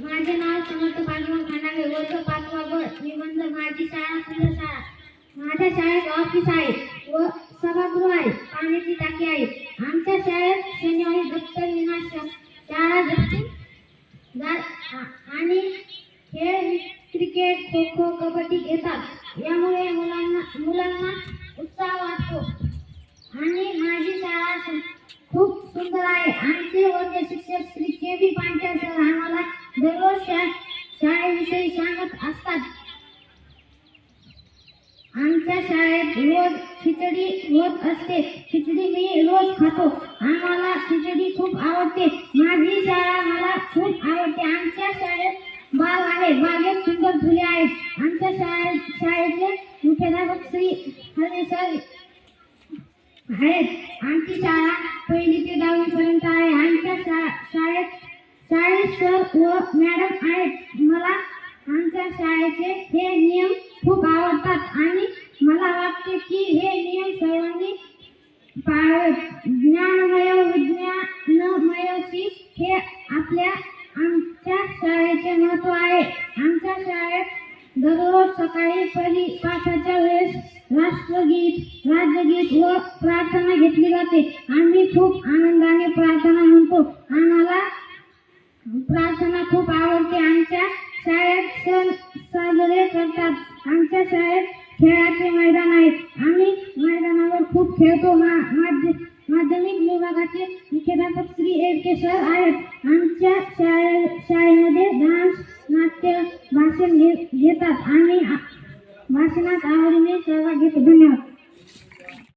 माझे नाव समर्थ पांडुरंग खांडावे वर्ग पाचवा गट निबंध माझी शाळा सुंदर शाळा माझ्या शाळेत ऑफिस आहे व सभागृह आहे पाण्याची टाकी आहे. आमच्या शाळेत शनिवारी दप्तर विनाश शाळा जप्ती आणि खेळ क्रिकेट खो खो कबड्डी घेतात. यामुळे मुलांना मुलांना उत्साह वाटतो. आणि माझी शाळा खूप सुंदर आहे. आमचे वर्ग दररोज शा- शाळेविषयी सांगत असतात. आमच्या शाळेत रोज खिचडी होत असते. खिचडी मी रोज खातो. आम्हाला खिचडी खूप आवडते. माझी शाळा मला खूप आवडते. आमच्या शाळेत बाग आहे. बागेत सुंदर फुले आहेत. आमच्या शाळेत शाळेचे मुख्याध्यापक श्री हरे सर आहेत. आमची शाळा पहिली ते दहावी शाळेत सर व मॅडम आहेत. मला आमच्या शाळेचे हे नियम खूप आवडतात आणि मला वाटते की हे नियम सर्वांनी पाळावेत ज्ञानमय विज्ञानमयशी हे आपल्या आमच्या शाळेचे महत्त्व आहे. आमच्या शाळेत दररोज सकाळी पहिली पाठाच्या वेळेस राष्ट्रगीत राज्यगीत व प्रार्थना घेतली जाते. आम्ही खूप आनंदाने प्रार्थना म्हणतो. आम्हाला प्रार्थना खूप आवडते. आमच्या शाळेत सण साजरे करतात. आमच्या शाळेत खेळाचे मैदान आहेत. आम्ही मैदानावर खूप खेळतो. मा- माध्यमिक विभागाचे मुख्याध्यापक श्री एडके सर आहेत. आमच्या शाळे शाळेमध्ये डान्स नाट्य भाषण घे- घेतात. आणि भाषणात आवडीने सहभाग घेतो. धन्यवाद.